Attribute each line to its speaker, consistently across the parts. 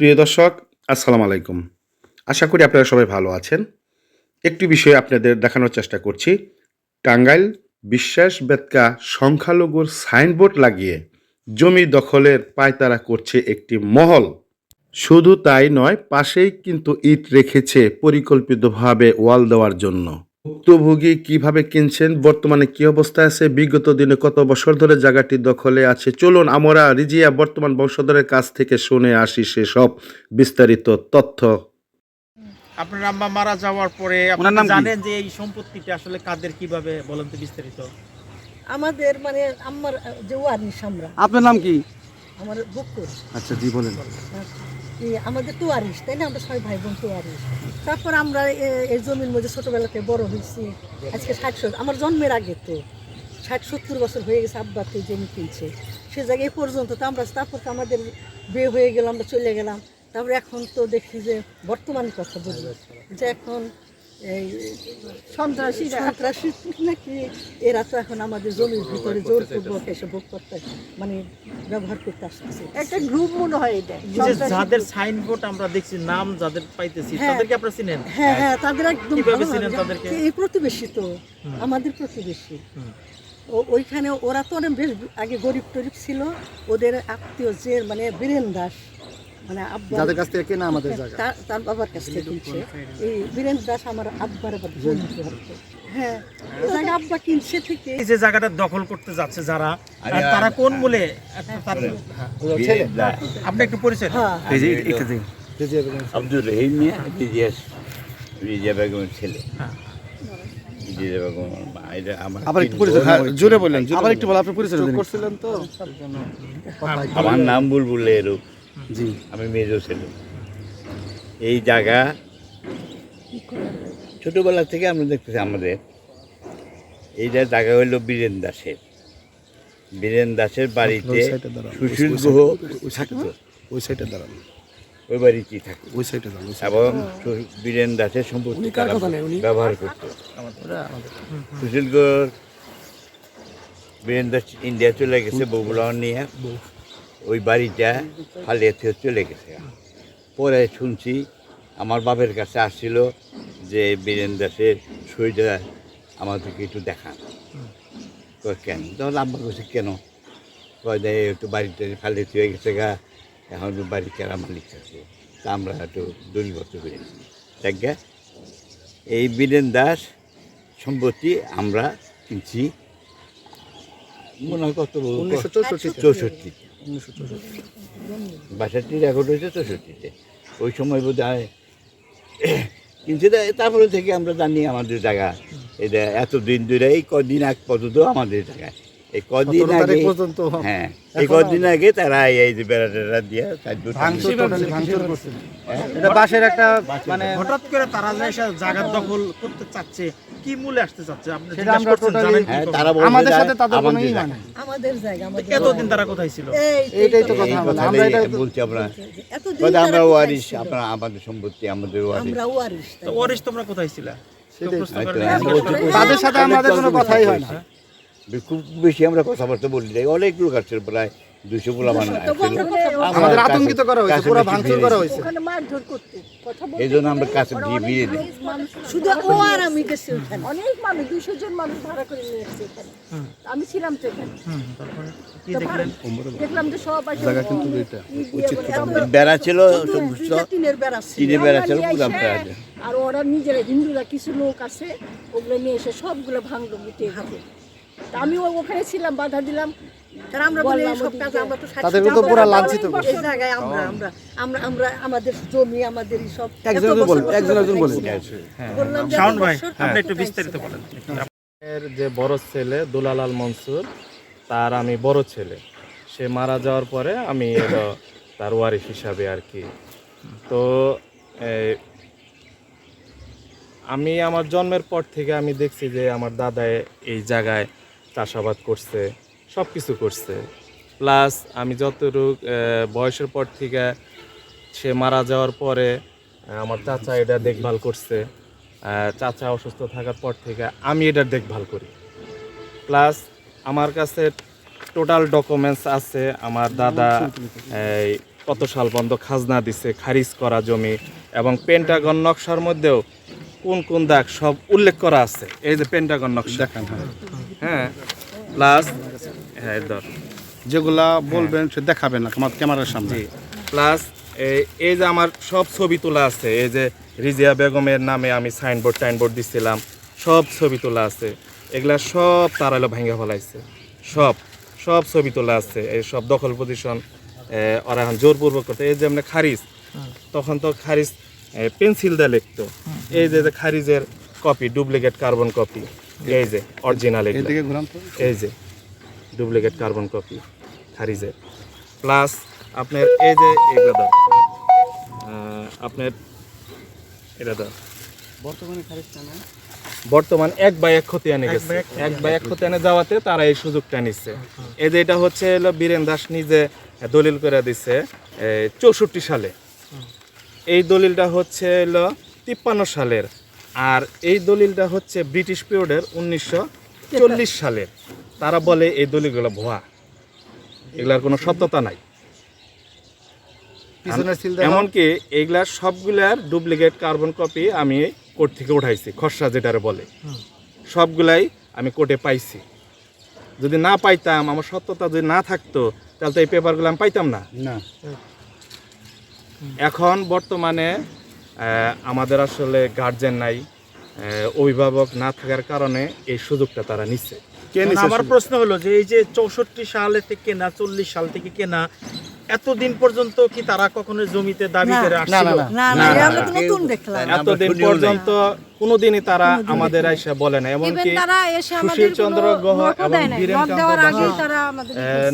Speaker 1: প্রিয় দর্শক, আসসালামু আলাইকুম। আশা করি আপনারা সবাই ভালো আছেন। একটি বিষয় আপনাদের দেখানোর চেষ্টা করছি। টাঙ্গাইল বিশ্বাস বেতকা সংখ্যালঘুর সাইনবোর্ড লাগিয়ে জমি দখলের পায়তারা করছে একটি মহল। শুধু তাই নয়, পাশেই কিন্তু ইট রেখেছে পরিকল্পিতভাবে ওয়াল দেওয়ার জন্য। ভুক্তভোগী কীভাবে কিনছেন বর্তমানে কি অবস্থায় আছে বিগত দিনে কত বছর ধরে জায়গাটি দখলে আছে চলুন আমরা রিজিয়া বর্তমান বংশধরের কাছ থেকে শুনে আসি সেসব বিস্তারিত তথ্য।
Speaker 2: আপনার আম্মা মারা যাওয়ার পরে আপনারা
Speaker 3: নাম কি?
Speaker 2: জানেন যে এই সম্পত্তিটা আসলে কাদের কীভাবে বলেন তো বিস্তারিত।
Speaker 4: আমাদের মানে আমার যে ওয়ারিশ আমরা
Speaker 3: আপনার নাম কি?
Speaker 4: আমার বকুর
Speaker 3: আচ্ছা জি বলেন।
Speaker 4: এই আমাদের তোয়ারিশ তাই না? আমরা সবাই ভাই বোন তোয়ারিশ তারপর আমরা এই জমির মধ্যে ছোটবেলাতে বড় হয়েছি। আজকে ষাট সত্তর আমার জন্মের আগে তো ষাট সত্তর বছর হয়ে গেছে আব্বাতে জমি কিনছে। সে জায়গায় পর্যন্ত তো আমরা, তারপর তো আমাদের বিয়ে হয়ে গেলাম আমরা চলে গেলাম। তারপরে এখন তো দেখি যে বর্তমানের কথা বলি। যে এখন এই সন্ত্রাসী সন্ত্রাসী নাকি? এরা তো এখন আমাদের জমির ভিতরে জোরপূর্বক এসে ভোগ করতে মানে ব্যবহার করতে আসতেছে।
Speaker 5: একটা গ্রুপ মনে হয় এটা।
Speaker 2: যাদের সাইনবোর্ড আমরা দেখছি নাম যাদের পাইতেছি
Speaker 4: হ্যাঁ।
Speaker 2: তাদেরকে আপনারা চিনেন?
Speaker 4: হ্যাঁ হ্যাঁ তাদের একদম
Speaker 2: কীভাবে
Speaker 4: ভালো
Speaker 2: তাদেরকে?
Speaker 4: এই প্রতিবেশী তো আমাদের প্রতিবেশী। ওইখানে ওরা তো অনেক বেশ আগে গরিব টরিব ছিল ওদের আত্মীয় যে মানে বীরেন দাস মানে আব্বা
Speaker 3: যাদের কাছ থেকে কেনা আমাদের জায়গা।
Speaker 4: তার বাবার কাছ থেকে কিনছে এই বীরেন দাস আমার আব্বার আবার হ্যাঁ জায়গা আব্বা কিনছে থেকে
Speaker 2: এই যে জায়গাটা দখল করতে যাচ্ছে যারা আর তারা কোন মূলে হ্যাঁ। আপনি একটু পরিচয় দেন।
Speaker 4: হ্যাঁ।
Speaker 3: এই যে এটা দিন।
Speaker 6: আব্দুর রহিম মিয়া রিজিয়াস রিজিয়া বেগমের ছেলে।
Speaker 2: হ্যাঁ।
Speaker 6: রিজিয়া আমার
Speaker 3: আবার একটু পরিচয় হ্যাঁ, জোরে বলেন আবার একটু আপনি পরিচয় করছিলেন তো?
Speaker 6: আমার নাম বুলবুল এরূপ
Speaker 3: জি।
Speaker 6: আমি মেজো ছেলে। এই জায়গা ছোটবেলা থেকে আমরা দেখতেছি আমাদের। এইটা জায়গা হইল বীরেন দাসের। বীরেন দাসের বাড়িতে
Speaker 3: ওই
Speaker 6: সুশীল
Speaker 3: ওই
Speaker 6: গ্রহ
Speaker 3: ওই সাইডে
Speaker 6: থাকতো
Speaker 3: ওই সাইডে দাঁড়ান।
Speaker 6: ওই বাড়িতেই থাকতো
Speaker 3: ওই সাইডে দাঁড়ান
Speaker 6: এবং বীরেন দাসের সম্পত্তি ব্যবহার করত। সুশীল গড় বীরেন দাস ইন্ডিয়া চলে গেছে বগুলাও নিয়ে। ওই বাড়িটা ফালিয়াতে চলে গেছে। পরে শুনছি আমার বাপের কাছে আসছিল যে বীরেন দাসের শরীরটা আমাদেরকে একটু দেখান। কেন? তখন আব্বা কাছে কেন? কয় দেয় একটু বাড়িতে ফালিয়াতে হয়ে গেছে গা। এখন বাড়ি কেরা মালিক আছে। তা আমরা একটু দলীবদ্ধ করেছি দেখ গে, এই বীরেন দাস সম্পত্তি আমরা কিনছি। মনে হয় কত? চৌষট্টি।
Speaker 3: উনিশশো চৌষট্টি।
Speaker 6: বাষট্টি রেকর্ড হয়েছে চৌষট্টিতে। ওই সময় বোধ হয় কিনছে তা- তারপরে থেকে আমরা জানি আমাদের জায়গা। এটা এত দিন ধরে এই কদিন আগ পর্যন্ত আমাদের জায়গা। এই কদিন আগে
Speaker 3: পর্যন্ত।
Speaker 6: হ্যাঁ এই কদিন আগে তারা এই যে বেড়া টেড়া দিয়ে
Speaker 3: এটা বাসের একটা মানে
Speaker 2: হঠাৎ করে তারা যে এসে জায়গা দখল করতে চাচ্ছে কি মূলে আসতে চাচ্ছে? আপনি জিজ্ঞাসা করছেন, জানেন কি
Speaker 6: হ্যাঁ
Speaker 2: খবর?
Speaker 6: তারা
Speaker 3: আমাদের সাথে তাদের কোনো
Speaker 6: আমাদের
Speaker 3: ই মানে
Speaker 4: আমাদের জায়গা আমাদের
Speaker 2: এতদিন তারা কোথায় ছিল?
Speaker 3: তো
Speaker 6: এই
Speaker 3: কথা
Speaker 6: কথাটাই
Speaker 3: আমরা এটা
Speaker 6: বলছি আমরা।
Speaker 4: এতদিন
Speaker 6: বলে
Speaker 4: তারা
Speaker 6: আমরা
Speaker 4: কোথায়
Speaker 6: ওয়ারিশ
Speaker 4: ছিল?
Speaker 6: আপনারা আমাদের সম্পত্তি আমাদের ওয়ারিশ।
Speaker 4: আমরা ওয়ারিশ তাই
Speaker 2: তো ওরিশ তোমরা কোথায় ছিল। প্রশ্ন
Speaker 6: আমি বলছি,
Speaker 3: তাদের সাথে আমাদের কোনো কথাই হয় না।
Speaker 6: খুব বেশি আমরা কথাবার্তা বলি নাই। অনেক লোক আসছে প্রায় দুশো পোলা মান।
Speaker 3: আমাদের আতঙ্কিত করা হয়েছে পুরো ভাঙচুর করা হয়েছে।
Speaker 5: ওখানে মারধর করতে কথা বলতে
Speaker 6: এই জন্য আমরা কাছে দিয়ে বিয়ে দিই।
Speaker 4: শুধু ও আর আমি গেছি ওখানে
Speaker 5: অনেক মানুষ দুশো জন মানুষ ভাড়া করে নিয়ে এসছে এখানে আমি ছিলাম তো এখানে।
Speaker 2: হুম, তারপরে কি
Speaker 5: তো
Speaker 2: দেখলেন?
Speaker 5: দেখলাম যে সব আসে
Speaker 3: জায়গা কিন্তু এটা
Speaker 5: ই দিয়ে বলে, এত-
Speaker 6: বেড়া ছিল
Speaker 4: টিনের বেড়া ছিল।
Speaker 6: ছিল
Speaker 5: আর ওরা নিজেরা হিন্দুরা কিছু লোক আছে ওগুলো নিয়ে এসে সবগুলো ভাঙলো মিটে হাতে তা আমি ওখানে ছিলাম বাধা দিলাম
Speaker 4: তারা আমরা বলি
Speaker 5: বললাম
Speaker 4: সব
Speaker 5: ওদিকে।
Speaker 4: কাজ আমরা তো ষাট
Speaker 3: তাদের তো পুরো লাঞ্ছিত
Speaker 4: এই জায়গায় আমরা আমরা আমরা আমরা আমাদের জমি আমাদের সব
Speaker 3: একজন
Speaker 4: এত
Speaker 3: একজন
Speaker 4: বছর
Speaker 3: বলেন,
Speaker 4: বছর
Speaker 3: একজন একজন
Speaker 4: বললাম যে
Speaker 2: শাওন ভাই আপনি একটু বিস্তারিত বলেন।
Speaker 7: এর যে বড় ছেলে দুলালাল মনসুর তার আমি বড় ছেলে। সে মারা যাওয়ার পরে আমি তার ওয়ারিশ হিসাবে আর কি। তো এই, আমি আমার জন্মের পর থেকে আমি দেখছি যে আমার দাদা এই জায়গায় চাষাবাদ করছে। সব কিছু করছে। প্লাস আমি যতটুক বয়সের পর থেকে সে মারা যাওয়ার পরে আমার চাচা এটা দেখভাল করছে। চাচা অসুস্থ থাকার পর থেকে আমি এটার দেখভাল করি। প্লাস আমার কাছে টোটাল ডকুমেন্টস আছে। আমার দাদা এই কত সাল পর্যন্ত খাজনা দিছে খারিজ করা জমি এবং পেন্টাগন নকশার মধ্যেও কোন কোন দাগ সব উল্লেখ করা আছে। এই যে পেন্টাগন নকশা।
Speaker 3: দেখান। হ্যাঁ
Speaker 7: প্লাস হ্যাঁ
Speaker 3: যেগুলা বলবেন সে দেখাবেন না আমার ক্যামেরার সামনে।
Speaker 7: প্লাস এই যে আমার সব ছবি তোলা আছে এই যে রিজিয়া বেগমের নামে আমি সাইনবোর্ড টাইনবোর্ড দিছিলাম সব ছবি তোলা আছে। এগুলা সব তারা হলো ভেঙে ফেলাইছে। সব সব ছবি তোলা আছে এই সব দখল পজিশন ওরা এখন জোরপূর্বক করতে এই যে খারিজ তখন তো খারিজ পেন্সিল দিয়ে লিখতো। এই যে খারিজের কপি ডুপ্লিকেট কার্বন কপি এই যে অরিজিনাল এই যে। ডুপ্লিকেট কার্বন কপি খারিজের। প্লাস আপনার এই যে এগুলো আপনার এটা দাও।
Speaker 3: বর্তমানে খারিজটা না
Speaker 7: বর্তমান এক বাই এক খতিয়ানে গেছে। এক বাই এক খতিয়ানে। যাওয়াতে তারা এই সুযোগটা নিচ্ছে এই যে এটা হচ্ছে হলো বীরেন দাস নিজে দলিল করে দিছে চৌষট্টি সালে। এই দলিলটা হচ্ছে হলো তিপ্পান্ন সালের। আর এই দলিলটা হচ্ছে ব্রিটিশ পিরিয়ডের উনিশশো চল্লিশ সালের তারা বলে এই দলিলগুলো ভুয়া। এগুলার কোনো সত্যতা নাই। এমনকি এগুলার সবগুলার ডুপ্লিকেট কার্বন কপি আমি কোর্ট থেকে উঠাইছি খসড়া যেটারে বলে। সবগুলাই আমি কোর্টে পাইছি। যদি না পাইতাম আমার সত্যতা যদি না থাকতো তাহলে তো এই পেপারগুলো আমি পাইতাম না।
Speaker 3: না।
Speaker 7: এখন বর্তমানে আমাদের আসলে গার্জেন নাই। অভিভাবক না থাকার কারণে এই সুযোগটা তারা নিচ্ছে।
Speaker 2: আমার প্রশ্ন হলো যে এই যে চৌষট্টি সালে থেকে কেনা চল্লিশ সাল থেকে কেনা এতদিন পর্যন্ত কি তারা কখনো জমিতে দাবি করে আসছিল?
Speaker 3: না,
Speaker 4: না না
Speaker 7: না, না, এতদিন পর্যন্ত কোনোদিনই তারা আমাদের এসে বলে না এমনকি
Speaker 5: তারা এসে আমাদের
Speaker 7: সুশীল চন্দ্র গুহ
Speaker 5: নোটও
Speaker 7: এবং বীরেন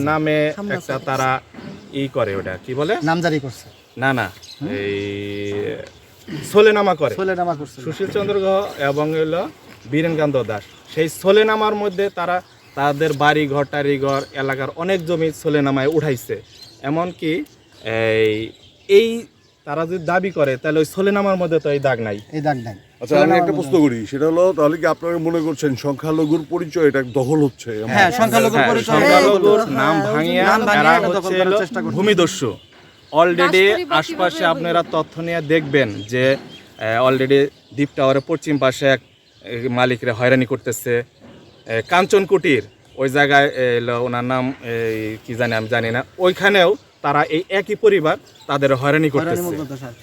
Speaker 7: নামে একটা তারা ই করে ওটা। কি বলে?
Speaker 3: নাম জারি করছে।
Speaker 7: না না এই সোলেনামা করে।
Speaker 3: সোলেনামা করছে।
Speaker 7: সুশীল চন্দ্র গুহ এবং হলো বীরেনকান্ত দাস। সেই সোলেনামার মধ্যে তারা তাদের বাড়ি ঘর টাড়ি ঘর এলাকার অনেক জমি সোলেনামায় উঠাইছে। এমনকি এই এই তারা যদি দাবি করে তাহলে ওই সোলেনামার মধ্যে তো এই দাগ নাই।
Speaker 3: এই দাগ নাই।
Speaker 8: আচ্ছা আমি একটা প্রশ্ন করি সেটা হলো তাহলে কি আপনারা মনে করছেন সংখ্যালঘুর পরিচয় এটা দখল হচ্ছে?
Speaker 3: হ্যাঁ সংখ্যালঘু
Speaker 7: হ্যাঁ,
Speaker 3: পরিচয়
Speaker 7: সংখ্যালঘুর নাম ভাঙিয়া
Speaker 3: নাম ভাঙিয়ে দখল করার চেষ্টা করছে।
Speaker 7: ভূমিদস্যু। অলরেডি আশপাশে আপনারা তথ্য নিয়ে দেখবেন যে অলরেডি দ্বীপ টাওয়ারের পশ্চিম পাশে এক মালিকরা হয়রানি করতেছে। কাঞ্চনকুটির কাঞ্চন কুটির ওই জায়গায় ওনার নাম এই, কি জানি আমি জানি না। ওইখানেও তারা এই একই পরিবার তাদের হয়রানি করতেছে।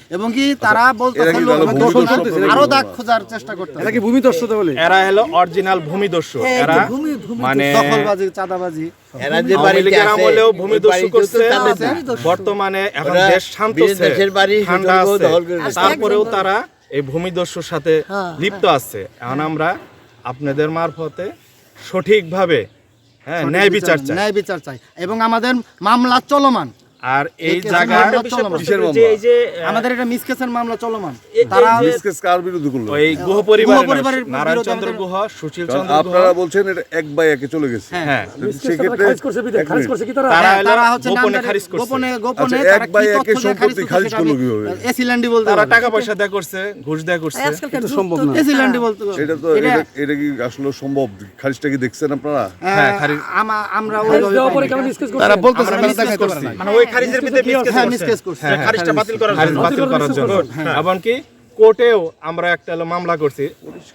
Speaker 3: এবং কি তারা
Speaker 8: এরা ভূমিদস্যু
Speaker 3: করতেছে,
Speaker 8: আপনারা আরও
Speaker 3: দাগ খোঁজার চেষ্টা করতেছে।
Speaker 9: এটা কি ভূমিদস্যুতা বলে?
Speaker 7: এরা হলো অরিজিনাল ভূমিদস্যু এরা
Speaker 4: ভূমি- ভূমি
Speaker 7: মানে
Speaker 3: দখলবাজি চাঁদাবাজি।
Speaker 6: এরা যে
Speaker 7: আওয়ামী
Speaker 6: বাড়িতে
Speaker 7: লীগের
Speaker 6: আছে,
Speaker 7: আমলেও
Speaker 6: ওই
Speaker 7: ভূমিদস্যু করছে।
Speaker 4: ভূমিদস্যু।
Speaker 7: বর্তমানে এখন দেশ শান্ত
Speaker 6: দাসের বাড়ি
Speaker 7: ঠান্ডা আছে।
Speaker 6: নিয়েছে।
Speaker 7: তারপরেও তারা এই ভূমিদস্যুর সাথে
Speaker 4: হ্যাঁ,
Speaker 7: লিপ্ত আছে। এখন আমরা আপনাদের মারফতে সঠিকভাবে হ্যাঁ ন্যায় বিচার চাই।
Speaker 3: ন্যায় বিচার চাই। এবং আমাদের মামলা চলমান।
Speaker 7: আর এই জায়গা
Speaker 3: জায়গা-
Speaker 2: একটা বিষয়
Speaker 3: চলমান।
Speaker 2: প্রশ্ন
Speaker 8: কিসের মামলা?
Speaker 2: এই যে
Speaker 3: আমাদের এটা মিসকেসের মামলা চলমান তারা
Speaker 8: মিসকেস কার বিরুদ্ধে করল
Speaker 7: ওই গুহ
Speaker 3: গুহ
Speaker 7: পরিবারের
Speaker 3: পরিবারের
Speaker 7: নারায়ণ চন্দ্র গুহ সুশীল চন্দ্র
Speaker 8: আপনারা বলছেন এটা এক বাই একে চলে গেছে
Speaker 7: হ্যাঁ
Speaker 8: সেক্ষেত্রে
Speaker 9: খারিজ করছে বিদায়, খারিজ করছে কি তারা
Speaker 7: তারা
Speaker 3: হ্যাঁ,
Speaker 7: হলো
Speaker 3: তারা হচ্ছে
Speaker 7: গোপনে খারিজ করছে
Speaker 3: গোপনে গোপনে
Speaker 8: আচ্ছা, এক বাই একে সম্পত্তি খারিজ করল কীভাবে?
Speaker 3: এসিল্যান্ডই বলতে
Speaker 7: তারা টাকা পয়সা দেয়া করছে ঘুষ দেয়া করছে
Speaker 9: এটা সম্ভব না।
Speaker 3: এসিল্যান্ডই বলতে
Speaker 8: এটা তো
Speaker 3: এটা-
Speaker 8: এটা এটা কি আসলে সম্ভব খারিজটা কি দেখছেন আপনারা
Speaker 7: হ্যাঁ,
Speaker 3: আমরা ওইভাবে
Speaker 9: দেওয়ার পরে
Speaker 3: পাইনি।
Speaker 9: কেন মিসকেস করছে
Speaker 3: তারা বলতেছে
Speaker 7: আমরা
Speaker 3: আমরা
Speaker 7: মিসকেস
Speaker 3: দেখাইতে
Speaker 7: করছি।
Speaker 3: পারি না।
Speaker 2: মানে ওই খারিজের ভিতরে মিসকেস
Speaker 3: হ্যাঁ,
Speaker 2: করছে।
Speaker 3: মিসকেস করছে।
Speaker 2: যে খারিজটা বাতিল করার জন্য।
Speaker 7: বাতিল করার জন্য। এমনকি কোর্টেও আমরা একটা মামলা করছি।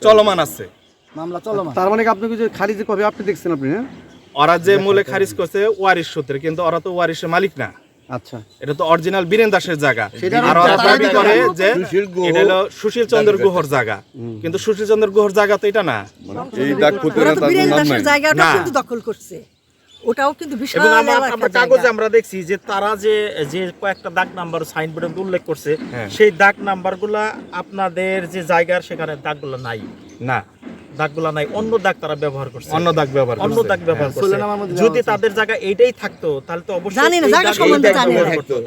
Speaker 7: চলমান আছে।
Speaker 3: মামলা চলমান।
Speaker 9: তার মানে আপনি যে খারিজ কবে আপনি দেখছেন আপনি হ্যাঁ?
Speaker 7: ওরা যে মূলে খারিজ করছে ওয়ারিশ সূত্রে কিন্তু ওরা তো ওয়ারিশের মালিক না।
Speaker 9: আচ্ছা।
Speaker 7: এটা তো অরিজিনাল বীরেন দাসের জায়গা। আর ওরা দাবি করে যে
Speaker 6: সুশীল
Speaker 7: এটা হলো সুশীল চন্দ্র গুহর জায়গা। কিন্তু সুশীল চন্দ্র গুহর জায়গা তো এটা না।
Speaker 8: এই দাগ নাম
Speaker 4: দাসের জায়গাটা কিন্তু দখল করছে। ওটাও কিন্তু বিশাল
Speaker 2: এবং আমরা কাগজে আমরা দেখছি যে তারা যে যে কয়েকটা দাগ নাম্বার সাইনবোর্ডে উল্লেখ করছে
Speaker 7: হ্যাঁ।
Speaker 2: সেই দাগ নাম্বারগুলা আপনাদের যে জায়গার সেখানে দাগগুলো নাই।
Speaker 7: না।
Speaker 2: দাগগুলো নাই। অন্য দাগ তারা ব্যবহার করছে।
Speaker 7: অন্য দাগ ব্যবহার
Speaker 2: অন্য দাগ ব্যবহার করছে। যদি তাদের জায়গা এইটাই থাকতো তাহলে তো অবশ্যই
Speaker 4: জানি না জায়গা সম্বন্ধে জানি না।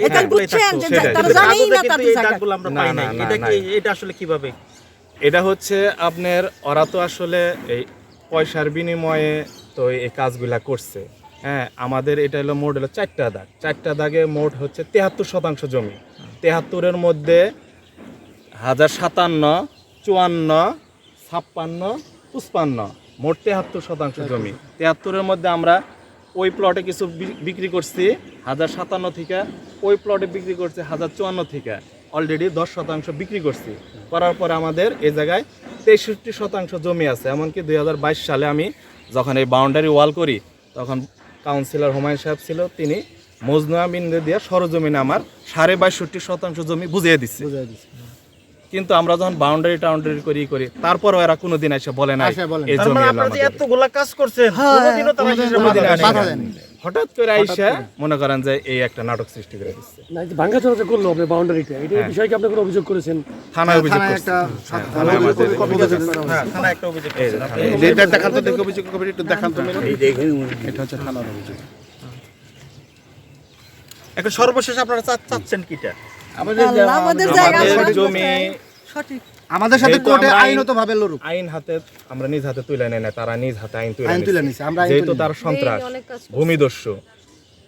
Speaker 4: এটা বুঝছেন যে তারা জানেই না তাদের জায়গা।
Speaker 2: দাগগুলো আমরা পাই
Speaker 7: না,
Speaker 2: এটা কি এটা আসলে কীভাবে?
Speaker 7: এটা হচ্ছে আপনার ওরা তো আসলে এই পয়সার বিনিময়ে তো এই কাজগুলা করছে। হ্যাঁ আমাদের এটা হলো মোট হলো চারটা দাগ। চারটা দাগে মোট হচ্ছে তেহাত্তর শতাংশ জমি। তেহাত্তরের মধ্যে হাজার সাতান্ন চুয়ান্ন ছাপ্পান্ন পুষ্পান্ন মোট তেহাত্তর শতাংশ জমি। তেহাত্তরের মধ্যে আমরা ওই প্লটে কিছু বিক্রি করছি হাজার সাতান্ন থেকে ওই প্লটে বিক্রি করছি হাজার চুয়ান্ন থেকে। অলরেডি দশ শতাংশ বিক্রি করছি। করার পরে আমাদের এই জায়গায় তেষট্টি শতাংশ জমি আছে। এমনকি দুই হাজার বাইশ সালে আমি যখন এই বাউন্ডারি ওয়াল করি তখন কাউন্সিলর হুমায়ুন সাহেব ছিল তিনি মজনুয়া বিন্দু দিয়ে সরজমিনে আমার সাড়ে বাইষট্টি শতাংশ জমি বুঝিয়ে দিচ্ছে কিন্তু আমরা যখন বাউন্ডারি টাউন্ডারি করি করি তারপর এরা কোনোদিন এসে বলে না এই জমি
Speaker 2: মানে। এতগুলা কাজ করছে কোনোদিনও তারা
Speaker 7: হঠাৎ করে আইসা মনে করেন যে এই একটা নাটক সৃষ্টি করে দিচ্ছে।
Speaker 3: ভাঙ্গা চলাচল করল আপনার বাউন্ডারিটা এটা
Speaker 7: হ্যাঁ।
Speaker 3: বিষয়ে কি আপনি কোনো অভিযোগ করেছেন?
Speaker 7: থানায় অভিযোগ করছি।
Speaker 9: একটা
Speaker 7: হ্যাঁ, থানায় আমাদের
Speaker 2: হ্যাঁ, থানায় একটা অভিযোগ
Speaker 7: যে
Speaker 1: এটা দেখান তো দেখে অভিযোগ করি একটু দেখান তো।
Speaker 6: এই দেখেন।
Speaker 1: এটা হচ্ছে থানার অভিযোগ।
Speaker 2: এখন সর্বশেষ আপনারা চাচ্ছেন কিটা?
Speaker 4: আল্লাহ, আমাদের জায়গা
Speaker 7: আমাদের
Speaker 4: আমাদের
Speaker 7: জমি
Speaker 4: সঠিক।
Speaker 9: আমাদের সাথে কোর্টে লড়ুক।
Speaker 7: আইন হাতে আমরা নিজ হাতে তুলে নেই না তারা নিজ হাতে আইন তুলে
Speaker 9: আইন তুলে নিছে আমরা
Speaker 7: যেহেতু তার সন্ত্রাস ভূমিদস্যু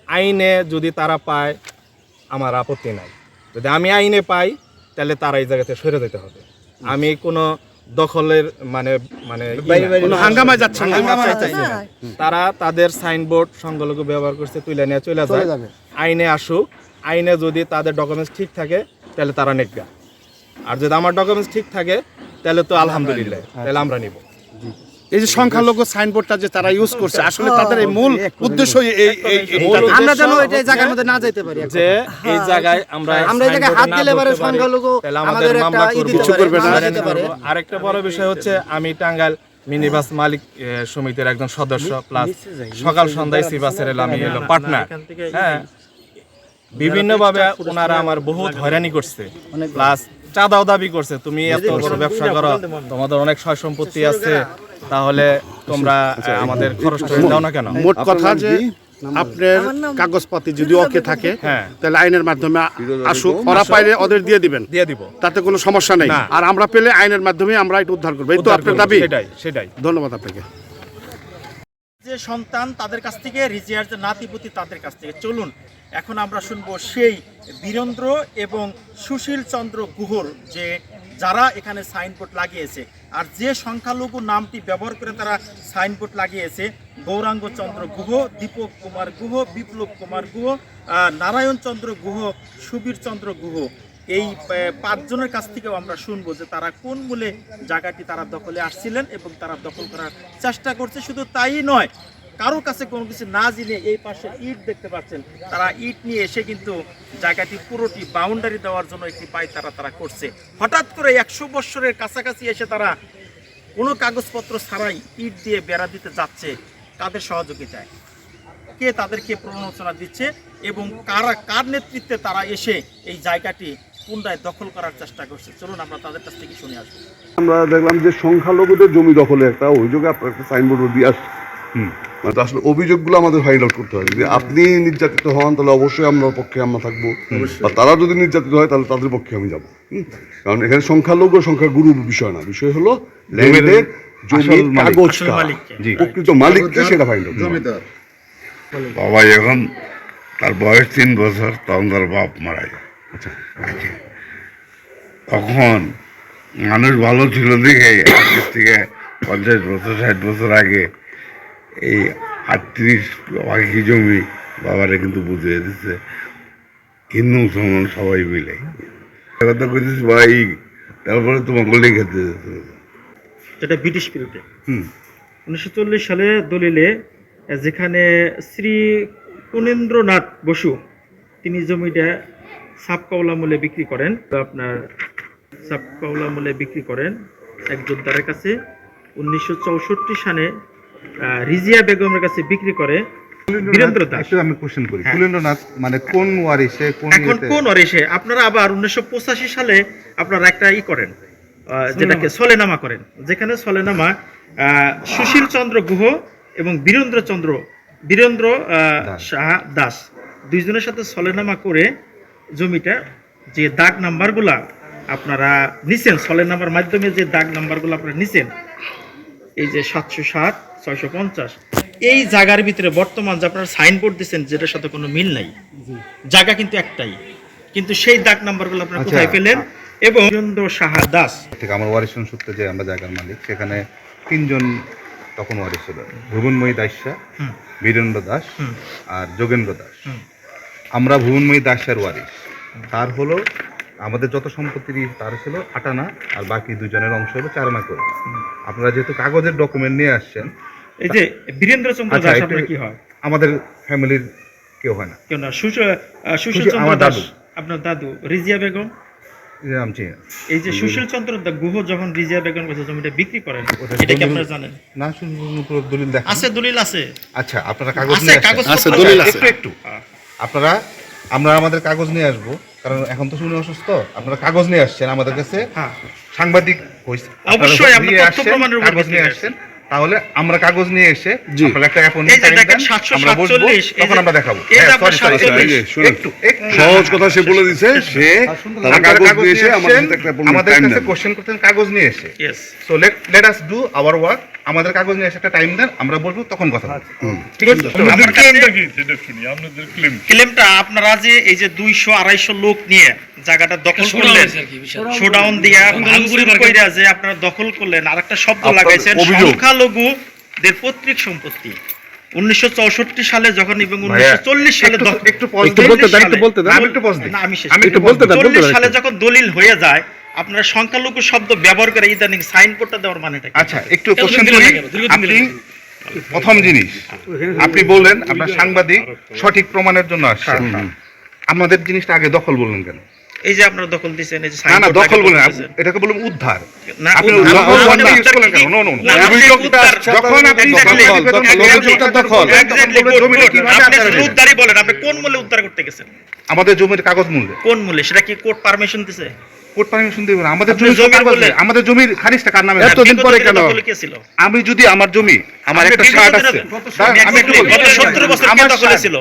Speaker 7: আইনে যদি তারা পায় আমার আপত্তি নাই। যদি আমি আইনে পাই তাহলে তারা এই জায়গাতে সরে যেতে হবে। আমি কোনো দখলের মানে মানে
Speaker 1: যাচ্ছে না।
Speaker 7: হাঙ্গামা
Speaker 4: না,
Speaker 7: চাইছে না। তারা তাদের সাইনবোর্ড সংখ্যালঘু ব্যবহার করছে তুলে নিয়ে চলে যায়।
Speaker 9: যাবে।
Speaker 7: আইনে আসুক আইনে যদি তাদের ডকুমেন্টস ঠিক থাকে তাহলে তারা নেকগা আর যদি আমার ডকুমেন্টস ঠিক থাকে তাহলে তো আলহামদুলিল্লাহ তাহলে আমরা নিব।
Speaker 1: এই যে সংখ্যালঘু সাইনবোর্ডটা যে তারা ইউজ করছে আসলে তাদের এই মূল উদ্দেশ্য এই এই।
Speaker 9: আমরা যেন এটা এই জায়গার মধ্যে না যেতে পারি
Speaker 7: যে এই জায়গায় আমরা
Speaker 9: আমরা এই জায়গায় হাত দিলে পারে সংখ্যালঘু আমাদের একটা
Speaker 1: কিছু
Speaker 9: পারে,
Speaker 1: করবে না।
Speaker 7: আরেকটা বড় বিষয় হচ্ছে আমি টাঙ্গাইল মিনিবাস মালিক সমিতির একজন সদস্য প্লাস সকাল সন্ধ্যায় সিবাসের আমি হলো পার্টনার হ্যাঁ। বিভিন্নভাবে ওনারা আমার বহুত হয়রানি করছে। প্লাস চাঁদাও দাবি করছে। তুমি এত বড় ব্যবসা করো তোমাদের অনেক সয় সম্পত্তি আছে তাহলে তোমরা
Speaker 9: আচ্ছা,
Speaker 7: আমাদের খরচ করে দাও না কেন?
Speaker 1: মোট কথা যে আপনার কাগজপাতি যদি ওকে থাকে
Speaker 7: হ্যাঁ।
Speaker 1: তাহলে আইনের মাধ্যমে আসুক ওরা পাইলে ওদের দিয়ে দিবেন।
Speaker 7: দিয়ে দিব।
Speaker 1: তাতে কোনো সমস্যা নেই। আর আমরা পেলে আইনের মাধ্যমে আমরা এটা উদ্ধার করব। এই তো আপনার দাবি।
Speaker 7: সেটাই সেটাই।
Speaker 1: ধন্যবাদ আপনাকে।
Speaker 2: যে সন্তান তাদের কাছ থেকে রিজিয়ার যে নাতিপুতি তাদের কাছ থেকে। চলুন এখন আমরা শুনব সেই বীরেন্দ্র এবং সুশীল চন্দ্র গুহর যে যারা এখানে সাইনবোর্ড লাগিয়েছে, আর যে সংখ্যালঘু নামটি ব্যবহার করে তারা সাইনবোর্ড লাগিয়েছে, গৌরাঙ্গ চন্দ্র গুহ, দীপক কুমার গুহ, বিপ্লব কুমার গুহ নারায়ণ চন্দ্র গুহ, সুবীর চন্দ্র গুহ। এই পাঁচজনের কাছ থেকেও আমরা শুনব যে তারা কোন মূলে জায়গাটি তারা দখলে আসছিলেন এবং তারা দখল করার চেষ্টা করছে। শুধু তাই নয় কারও কাছে কোনো কিছু না জেনে এই পাশে ইট দেখতে পাচ্ছেন, তারা ইট নিয়ে এসে কিন্তু জায়গাটি পুরোটি বাউন্ডারি দেওয়ার জন্য একটি পাই তারা তারা করছে। হঠাৎ করে একশো বৎসরের কাছাকাছি এসে তারা কোনো কাগজপত্র ছাড়াই ইট দিয়ে বেড়া দিতে যাচ্ছে কাদের সহযোগিতায়। কে তাদেরকে প্রণোচনা দিচ্ছে এবং কারা, কার নেতৃত্বে তারা এসে এই জায়গাটি পুনরায় দখল করার চেষ্টা করছে? চলুন আমরা তাদের কাছ থেকে শুনে আসব
Speaker 8: আমরা দেখলাম যে সংখ্যালঘুদের জমি দখলে একটা অভিযোগে আপনার একটা সাইনবোর্ড দিয়ে আসছে। মানে আসলে অভিযোগগুলো আমাদের ফাইন্ড আউট করতে হয়। যদি আপনি নির্যাতিত হন তাহলে অবশ্যই আমরা পক্ষে আমরা থাকব। বা তারা যদি নির্যাতিত হয় তাহলে তাদের পক্ষে আমি যাব। কারণ এখানে সংখ্যালঘু সংখ্যা গুরু বিষয় না। বিষয় হলো ল্যান্ডের জমির কাগজ প্রকৃত মালিককে সেটা ফাইন্ড আউট
Speaker 10: বাবা যখন তার বয়স তিন বছর তখন তার বাপ মারা যায়। আচ্ছা। তখন মানুষ ভালো ছিল দেখে থেকে পঞ্চাশ বছর ষাট বছর আগে এই আটত্রিশ বাকি জমি বাবারা কিন্তু বুঝিয়ে দিচ্ছে হিন্দু মুসলমান সবাই মিলে। কথা ভাই তারপরে তোমার গলি খেতে হবে।
Speaker 2: ব্রিটিশ বিরুদ্ধে উনিশশো চল্লিশ সালে দলিলে যেখানে শ্রী কুনেন্দ্রনাথ বসু তিনি জমিটা সাবকাউলা মূল্যে বিক্রি করেন। তো আপনার সাবকাউলা মূল্যে বিক্রি করেন এক যোদ্ধারের কাছে। উনিশশো চৌষট্টি সালে রিজিয়া বেগমের কাছে বিক্রি করে বীরেন্দ্র দাস।
Speaker 11: আমি কোশ্চেন করি।
Speaker 2: হ্যাঁ।
Speaker 11: কুলেন্দ্রনাথ মানে কোন ওয়ারিসে কোন
Speaker 2: এখন কোন অরেশে আপনারা আবার উনিশশো পঁচাশি সালে আপনারা একটা ই করেন যেটাকে সলেনামা করেন। যেখানে সলেনামা সুশীল চন্দ্র গুহ এবং বীরেন্দ্র চন্দ্র বীরেন্দ্র সাহা দাস দুইজনের সাথে সলেনামা করে জমিটা যে দাগ নাম্বারগুলা আপনারা নিছেন সলেনামার মাধ্যমে যে দাগ নাম্বারগুলো আপনারা নিছেন এই যে সাতশো সাত ছয়শো পঞ্চাশ। এই জায়গার ভিতরে বর্তমান যে আপনারা সাইনবোর্ড দিচ্ছেন যেটার সাথে কোনো মিল নাই। জায়গা কিন্তু একটাই। কিন্তু সেই দাগ নাম্বারগুলো আপনারা
Speaker 11: আচ্ছা।
Speaker 2: কোথায় পেলেন? এবং বীরেন্দ্র সাহা দাস।
Speaker 11: থেকে আমার ওয়ারিশন সূত্রে যে আমরা জায়গার মালিক সেখানে তিনজন তখন ওয়ারিশ ছিল ভুবনময়ী দাসা বীরেন্দ্র দাস আর যোগেন্দ্র দাস। আমরা ভুবনময়ী দাসের ওয়ারিশ। তার হলো আমাদের যত সম্পত্তির তার ছিল আটানা আর বাকি দুজনের অংশ হলো চারানা করে। আপনারা যেহেতু কাগজের ডকুমেন্ট নিয়ে আসছেন
Speaker 2: এই যে বীরেন্দ্রচন্দ্র
Speaker 11: আচ্ছা,
Speaker 2: দাস আপনার কি হয়?
Speaker 11: আমাদের ফ্যামিলির কেউ হয় না।
Speaker 2: কেউ না। সুশীল চন্দ্র দাস আপনার দাদু রিজিয়া বেগম। এই যে সুশীল চন্দ্র গুহ যখন রিজিয়া বেগম কাছে জমিটা বিক্রি করেন এটা কি আপনারা জানেন?
Speaker 11: না শুনুন দলিল দেখা
Speaker 2: আছে দলিল আছে।
Speaker 11: আচ্ছা আপনারা কাগজ
Speaker 2: আছে।
Speaker 11: আচ্ছা,
Speaker 2: আছে।
Speaker 11: দলিল আছে। একটু একটু। আপনারা আমরা আমাদের কাগজ নিয়ে আসব কারণ এখন তো শুনে অসুস্থ। আপনারা কাগজ নিয়ে আসছেন আমাদের কাছে।
Speaker 2: হ্যাঁ।
Speaker 11: সাংবাদিক।
Speaker 2: অবশ্যই,
Speaker 11: নিয়ে
Speaker 2: তথ্য প্রমাণের উপর
Speaker 11: নিয়ে আসছেন। তাহলে আমরা কাগজ নিয়ে এসে আপনারা একটা অ্যাপয়েন্টমেন্ট টাইম দেন আমরা বসবো তখন আমরা দেখাবো। হ্যাঁ,
Speaker 2: আপনার
Speaker 11: sorry, sorry,
Speaker 2: 747
Speaker 11: sorry,
Speaker 8: এই যে, শুনুন।
Speaker 11: একটু একটু।
Speaker 8: সহজ কথা সে বলে দিছে সে তারা কাগজ
Speaker 11: নিয়ে
Speaker 8: এসে আমাদের
Speaker 11: কাছে কোশ্চেন করতেন কাগজ নিয়ে এসে। So let let us do our work আমাদের কাগজ নিয়ে একটা টাইম দেন আমরা বলব তখন কথা ঠিক আছে।
Speaker 2: ক্লেমটা আপনারা যে এই যে দুইশো আড়াইশো লোক নিয়ে জায়গাটা দখল করলেন শোডাউন দিয়া কইরা যে আপনারা দখল করলেন আর একটা শব্দ লাগাইছেন। সংখ্যালঘুদের পৈতৃক সম্পত্তি। উনিশশো চৌষট্টি সালে যখন এবং উনিশশো চল্লিশ সালে
Speaker 11: একটু-।
Speaker 9: বলতে একটু।
Speaker 11: আমি একটু
Speaker 2: সালে যখন দলিল হয়ে যায় আপনারা সংখ্যালঘু শব্দ ব্যবহার করে ইদানিং সাইনবোর্ডটা দেওয়ার মানেটা
Speaker 11: আচ্ছা একটু কোশ্চেন করি। আপনি প্রথম জিনিস আপনি বললেন আপনার সাংবাদিক সঠিক প্রমাণের জন্য আসছেন আমাদের জিনিসটা আগে দখল বললেন কেন?
Speaker 2: এই যে আপনারা দখল দিচ্ছেন এই যে
Speaker 11: না না দখল
Speaker 2: দিতেছেন।
Speaker 11: এটাকে বললাম উদ্ধার। আপনি.
Speaker 2: না, উদ্ধার-
Speaker 11: যখন আপনি দখল?
Speaker 2: উদ্ধারই বলেন আপনি কোন মূল্যে উদ্ধার করতে গেছেন?
Speaker 11: আমাদের জমির কাগজ মূল্যে।
Speaker 2: কোন মূল্যে সেটা কি কোর্ট পারমিশন দিছে?
Speaker 11: কোর্ট পারমিশন দিবেন আমাদের
Speaker 2: জমি
Speaker 11: জমির। নেই। আমাদের জমির খারিজটা কার নামে?
Speaker 9: এতদিন পরে কেন?
Speaker 11: আমি যদি আমার জমি আমার একটা শার্ট আছে। আমি একটু বলি।
Speaker 2: গত 70 বছর কে দখলে ছিল?